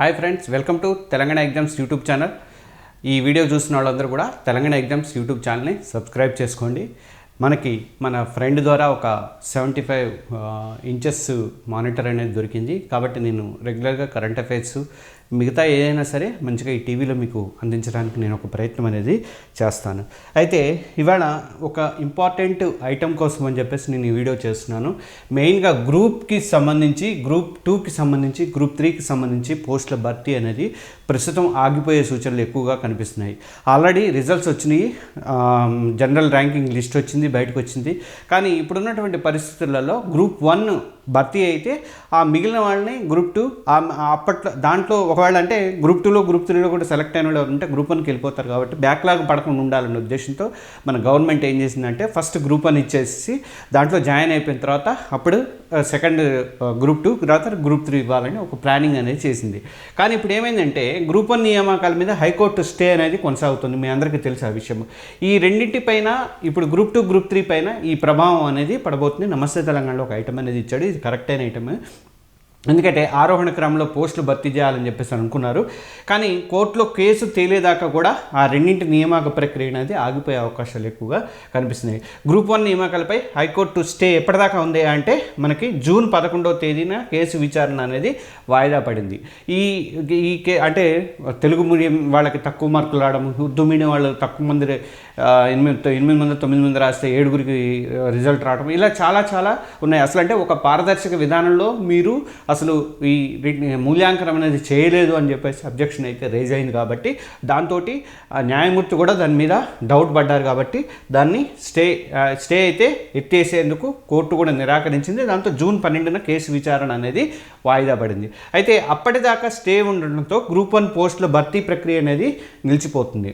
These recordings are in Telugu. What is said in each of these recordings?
Hi friends welcome to Telangana exams YouTube channel ఈ వీడియో చూసిన వాళ్ళందరూ కూడా తెలంగాణ ఎగ్జామ్స్ యూట్యూబ్ ఛానల్ని సబ్స్క్రైబ్ చేసుకోండి. మనకి మన ఫ్రెండ్ ద్వారా ఒక సెవెంటీ ఫైవ్ ఇంచెస్ మానిటర్ అనేది దొరికింది. కాబట్టి నేను రెగ్యులర్గా కరెంట్ అఫైర్స్ మిగతా ఏదైనా సరే మంచిగా ఈ టీవీలో మీకు అందించడానికి నేను ఒక ప్రయత్నం అనేది చేస్తాను. అయితే ఇవాళ ఒక ఇంపార్టెంట్ ఐటెం కోసం అని చెప్పేసి నేను ఈ వీడియో చేస్తున్నాను. మెయిన్గా గ్రూప్కి సంబంధించి గ్రూప్ టూకి సంబంధించి గ్రూప్ త్రీకి సంబంధించి పోస్టుల భర్తీ అనేది ప్రస్తుతం ఆగిపోయే సూచనలు ఎక్కువగా కనిపిస్తున్నాయి. ఆల్రెడీ రిజల్ట్స్ వచ్చినాయి. జనరల్ ర్యాంకింగ్ లిస్ట్ వచ్చింది బయటకు వచ్చింది. కానీ ఇప్పుడున్నటువంటి పరిస్థితులలో గ్రూప్ వన్ భర్తీ అయితే ఆ మిగిలిన వాళ్ళని గ్రూప్ టూ అప్పట్లో దాంట్లో ఒక ఒకవేళ అంటే గ్రూప్ టూలో గ్రూప్ త్రీలో కూడా సెలెక్ట్ అయిన వాళ్ళు ఉంటే గ్రూప్ వన్కి వెళ్ళిపోతారు కాబట్టి బ్యాక్లాగ్ పడకుండా ఉండాలనే ఉద్దేశంతో మన గవర్నమెంట్ ఏం చేసిందంటే ఫస్ట్ గ్రూప్ వన్ ఇచ్చేసి దాంట్లో జాయిన్ అయిపోయిన తర్వాత అప్పుడు సెకండ్ గ్రూప్ టూ తర్వాత గ్రూప్ త్రీ ఇవ్వాలని ఒక ప్లానింగ్ అనేది చేసింది. కానీ ఇప్పుడు ఏమైందంటే గ్రూప్ వన్ నియామకాల మీద హైకోర్టు స్టే అనేది కొనసాగుతుంది. మీ అందరికీ తెలుసు ఆ విషయం ఈ రెండింటిపైన ఇప్పుడు గ్రూప్ టూ గ్రూప్ త్రీ పైన ఈ ప్రభావం అనేది పడబోతుంది. నమస్తే తెలంగాణలో ఒక ఐటమ్ అనేది ఇచ్చాడు. ఇది కరెక్ట్ అయిన ఐటమ్ ఎందుకంటే ఆరోహణ క్రమంలో పోస్టులు భర్తీ చేయాలని చెప్పేసి అనుకున్నారు. కానీ కోర్టులో కేసు తేలేదాకా కూడా ఆ రెండింటి నియామక ప్రక్రియ అనేది ఆగిపోయే అవకాశాలు ఎక్కువగా కనిపిస్తున్నాయి. గ్రూప్ వన్ నియామకాలపై హైకోర్టు స్టే ఎప్పటిదాకా ఉంది అంటే మనకి జూన్ పదకొండవ తేదీన కేసు విచారణ అనేది వాయిదా పడింది. ఈ ఈ కే అంటే తెలుగు మీడియం వాళ్ళకి తక్కువ మార్కులు రావడం ఉర్దూ మీడియం వాళ్ళు తక్కువ మంది ఎనిమిది ఎనిమిది మంది తొమ్మిది మంది రాస్తే ఏడుగురికి రిజల్ట్ రావడం ఇలా చాలా చాలా ఉన్నాయి. అసలు అంటే ఒక పారదర్శక విధానంలో మీరు అసలు ఈ మూల్యాంకనం అనేది చేయలేదు అని చెప్పేసి అబ్జెక్షన్ అయితే రేజ్ అయింది కాబట్టి దాంతో న్యాయమూర్తి కూడా దాని మీద డౌట్ పడ్డారు కాబట్టి దాన్ని స్టే స్టే అయితే ఎత్తేసేందుకు కోర్టు కూడా నిరాకరించింది. దాంతో జూన్ పన్నెండున కేసు విచారణ అనేది వాయిదా పడింది. అయితే అప్పటిదాకా స్టే ఉండడంతో గ్రూప్ వన్ పోస్టుల భర్తీ ప్రక్రియ అనేది నిలిచిపోతుంది.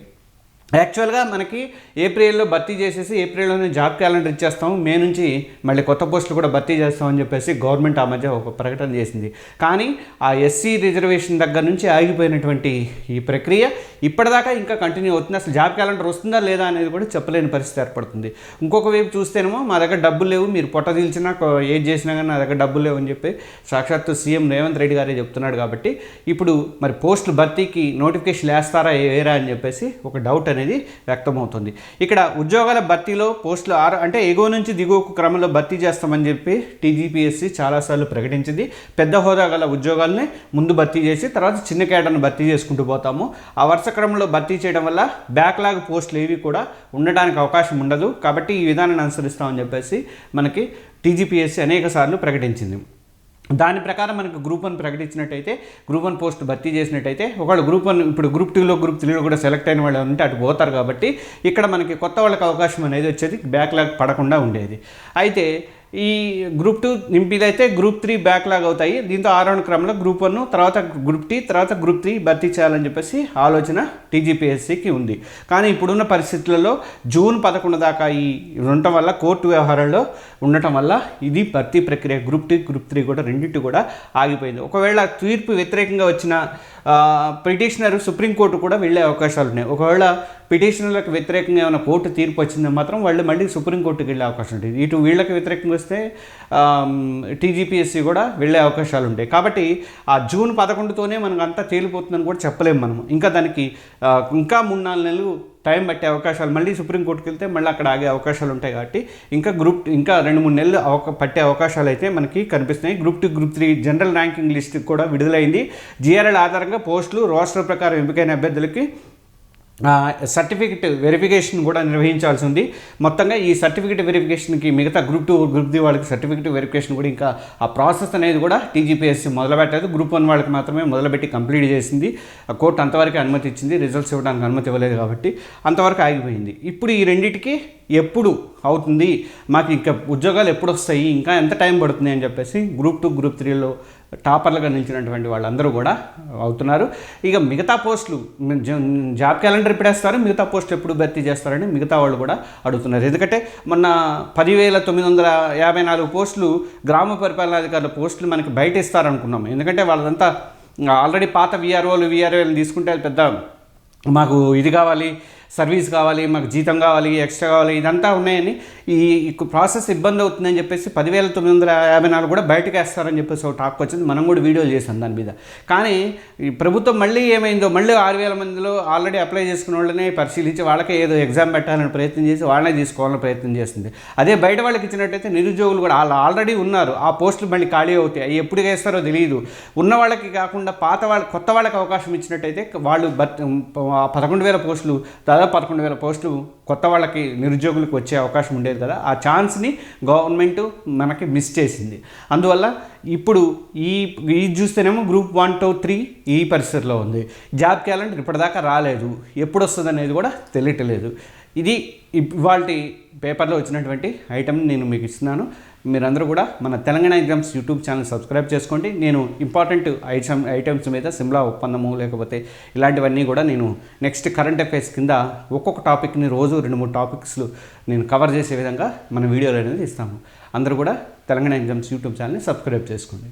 యాక్చువల్గా మనకి ఏప్రిల్లో భర్తీ చేసేసి ఏప్రిల్లోనే జాబ్ క్యాలెండర్ ఇచ్చేస్తాము. మే నుంచి మళ్ళీ కొత్త పోస్టులు కూడా భర్తీ చేస్తామని చెప్పేసి గవర్నమెంట్ ఆ మధ్య ఒక ప్రకటన చేసింది. కానీ ఆ ఎస్సీ రిజర్వేషన్ దగ్గర నుంచి ఆగిపోయినటువంటి ఈ ప్రక్రియ ఇప్పటిదాకా ఇంకా కంటిన్యూ అవుతుంది. అసలు జాబ్ క్యాలెండర్ వస్తుందా లేదా అనేది కూడా చెప్పలేని పరిస్థితి ఏర్పడుతుంది. ఇంకొక వైపు చూస్తేనేమో మా దగ్గర డబ్బులు లేవు. మీరు పొట్ట తీల్చినా ఏది చేసినా కానీ నా దగ్గర డబ్బులు లేవు అని చెప్పి సాక్షాత్తు సీఎం రేవంత్ రెడ్డి గారే చెప్తున్నాడు కాబట్టి ఇప్పుడు మరి పోస్టులు భర్తీకి నోటిఫికేషన్ వేస్తారా వేరా అని చెప్పేసి ఒక డౌట్ అనేది వ్యక్తమవుతుంది. ఇక్కడ ఉద్యోగాల భర్తీలో పోస్టులు ఆరు అంటే ఎగువ నుంచి దిగువకు క్రమంలో భర్తీ చేస్తామని చెప్పి టీజీపీఎస్సీ చాలాసార్లు ప్రకటించింది. పెద్ద హోదా గల ఉద్యోగాల్ని ముందు భర్తీ చేసి తర్వాత చిన్న కేటర్ను భర్తీ చేసుకుంటూ పోతాము. ఆ వరుస క్రమంలో భర్తీ చేయడం వల్ల బ్యాక్లాగ్ పోస్టులు ఏవి కూడా ఉండడానికి అవకాశం ఉండదు. కాబట్టి ఈ విధానాన్ని అనుసరిస్తామని చెప్పేసి మనకి టీజీపీఎస్సీ అనేక సార్లు ప్రకటించింది. దాని ప్రకారం మనకు గ్రూప్ వన్ ప్రకటించినట్టయితే గ్రూప్ వన్ పోస్ట్ భర్తీ చేసినట్టయితే ఒకవేళ గ్రూప్ వన్ ఇప్పుడు గ్రూప్ టూలో గ్రూప్ త్రీలో కూడా సెలెక్ట్ అయిన వాళ్ళు ఉంటే అటు పోతారు కాబట్టి ఇక్కడ మనకి కొత్త వాళ్ళకి అవకాశం అనేది వచ్చేది బ్యాక్లాగ్ పడకుండా ఉండేది. అయితే ఈ గ్రూప్ టూ నింపిదైతే గ్రూప్ త్రీ బ్యాక్లాగ్ అవుతాయి. దీంతో ఆరోహణ క్రమంలో గ్రూప్ వన్ తర్వాత గ్రూప్ టీ తర్వాత గ్రూప్ త్రీ భర్తీ చేయాలని చెప్పేసి ఆలోచన టీజీపీఎస్సీకి ఉంది. కానీ ఇప్పుడున్న పరిస్థితులలో జూన్ పదకొండు దాకా ఈ ఉండటం వల్ల కోర్టు వ్యవహారంలో ఉండటం వల్ల ఇది భర్తీ ప్రక్రియ. గ్రూప్ టీ గ్రూప్ త్రీ కూడా రెండింటి కూడా ఆగిపోయింది. ఒకవేళ తీర్పు వ్యతిరేకంగా వచ్చిన పిటిషనర్ సుప్రీంకోర్టు కూడా వెళ్ళే అవకాశాలు ఉన్నాయి. ఒకవేళ పిటిషనర్లకు వ్యతిరేకంగా ఏమైనా కోర్టు తీర్పు వచ్చిందో మాత్రం వాళ్ళు మళ్ళీ సుప్రీంకోర్టుకి వెళ్ళే అవకాశం ఉంటుంది. ఇటు వీళ్ళకి వ్యతిరేకంగా వస్తే టీజీపీఎస్సీ కూడా వెళ్ళే అవకాశాలు ఉంటాయి. కాబట్టి ఆ జూన్ పదకొండుతోనే మనకు అంతా తేలిపోతుందని కూడా చెప్పలేము మనం ఇంకా దానికి ఇంకా మూడు నాలుగు నెలలు టైం పట్టే అవకాశాలు మళ్ళీ సుప్రీంకోర్టుకి వెళ్తే మళ్ళీ అక్కడ ఆగే అవకాశాలు ఉంటాయి కాబట్టి ఇంకా గ్రూప్ ఇంకా రెండు మూడు నెలలు అవక పట్టే అవకాశాలు అయితే మనకి కనిపిస్తున్నాయి. Group two group three general ranking list కూడా విడుదలైంది. జిఆర్ఎల్ ఆధారంగా పోస్టులు రోస్టర్ ప్రకారం ఎంపికైన అభ్యర్థులకి సర్టిఫికెట్ వెరిఫికేషన్ కూడా నిర్వహించాల్సి ఉంది. మొత్తంగా ఈ సర్టిఫికెట్ వెరిఫికేషన్కి మిగతా గ్రూప్ టూ గ్రూప్ డి వాళ్ళకి సర్టిఫికెట్ వెరిఫికేషన్ కూడా ఇంకా ఆ ప్రాసెస్ అనేది కూడా టీజీపీఎస్సీ మొదలుపెట్టలేదు. గ్రూప్ వన్ వాళ్ళకి మాత్రమే మొదలుపెట్టి కంప్లీట్ చేసింది. ఆ కోర్టు అంతవరకు అనుమతి ఇచ్చింది. రిజల్ట్స్ ఇవ్వడానికి అనుమతి ఇవ్వలేదు కాబట్టి అంతవరకు ఆగిపోయింది. ఇప్పుడు ఈ రెండింటికి ఎప్పుడు అవుతుంది? మాకు ఇంకా ఉద్యోగాలు ఎప్పుడు వస్తాయి? ఇంకా ఎంత టైం పడుతుంది అని చెప్పేసి గ్రూప్ టూ గ్రూప్ త్రీలో టాపర్లుగా నిలిచినటువంటి వాళ్ళందరూ కూడా అవుతున్నారు. ఇక మిగతా పోస్టులు జాబ్ క్యాలెండర్ ఇప్పుడేస్తారు మిగతా పోస్ట్ ఎప్పుడు భర్తీ చేస్తారని మిగతా వాళ్ళు కూడా అడుగుతున్నారు. ఎందుకంటే మొన్న పదివేల తొమ్మిది వందల యాభై నాలుగు పోస్టులు గ్రామ పరిపాలనాధికారుల పోస్టులు మనకి బయట ఇస్తారనుకున్నాం. ఎందుకంటే వాళ్ళదంతా ఆల్రెడీ పాత విఆర్ఓలు విఆర్ఓలు తీసుకుంటే పెద్ద మాకు ఇది కావాలి సర్వీస్ కావాలి మాకు జీతం కావాలి ఎక్స్ట్రా కావాలి ఇదంతా ఉన్నాయని ఈ ప్రాసెస్ ఇబ్బంది అవుతుందని చెప్పేసి పదివేల తొమ్మిది వందల యాభై నాలుగు కూడా బయటకు వేస్తారని చెప్పేసి ఒక టాక్ వచ్చింది. మనం కూడా వీడియోలు చేసాం దాని మీద. కానీ ఈ ప్రభుత్వం మళ్ళీ ఏమైందో మళ్ళీ ఆరు వేల మందిలో ఆల్రెడీ అప్లై చేసుకున్న వాళ్ళనే పరిశీలించి వాళ్ళకే ఏదో ఎగ్జామ్ పెట్టాలని ప్రయత్నం చేసి వాళ్ళనే తీసుకోవాలని ప్రయత్నం చేస్తుంది. అదే బయట వాళ్ళకి ఇచ్చినట్టయితే నిరుద్యోగులు కూడా వాళ్ళు ఆల్రెడీ ఉన్నారు. ఆ పోస్టులు మళ్ళీ ఖాళీ అవుతాయి. అవి ఎప్పుడు వేస్తారో తెలియదు. ఉన్న వాళ్ళకి కాకుండా పాత వాళ్ళ కొత్త వాళ్ళకి అవకాశం ఇచ్చినట్టయితే వాళ్ళు పదకొండు వేల పోస్టులు దాదాపు పదకొండు వేల పోస్టులు కొత్త వాళ్ళకి నిరుద్యోగులకు వచ్చే అవకాశం ఉండేది కదా. ఆ ఛాన్స్ని గవర్నమెంట్ మనకి మిస్ చేసింది. అందువల్ల ఇప్పుడు ఈ ఇది చూస్తేనేమో గ్రూప్ వన్ టూ త్రీ ఈ పరిస్థితిలో ఉంది. జాబ్ క్యాలెండర్ ఇప్పటిదాకా రాలేదు. ఎప్పుడు వస్తుంది అనేది కూడా తెలియట్లేదు. ఇది ఇవాళ పేపర్లో వచ్చినటువంటి ఐటమ్ నేను మీకు ఇస్తున్నాను. మీరందరూ కూడా మన Telangana exams YouTube channel subscribe చేసుకోండి. నేను ఇంపార్టెంట్ ఐటమ్ ఐటమ్స్ మీద సిమ్లా ఒప్పందము లేకపోతే ఇలాంటివన్నీ కూడా నేను నెక్స్ట్ కరెంట్ అఫైర్స్ కింద ఒక్కొక్క టాపిక్ని రోజు రెండు మూడు టాపిక్స్లు నేను కవర్ చేసే విధంగా మన వీడియోలు అనేది ఇస్తాము. అందరూ కూడా తెలంగాణ ఎగ్జామ్స్ యూట్యూబ్ ఛానల్ని సబ్స్క్రైబ్ చేసుకోండి.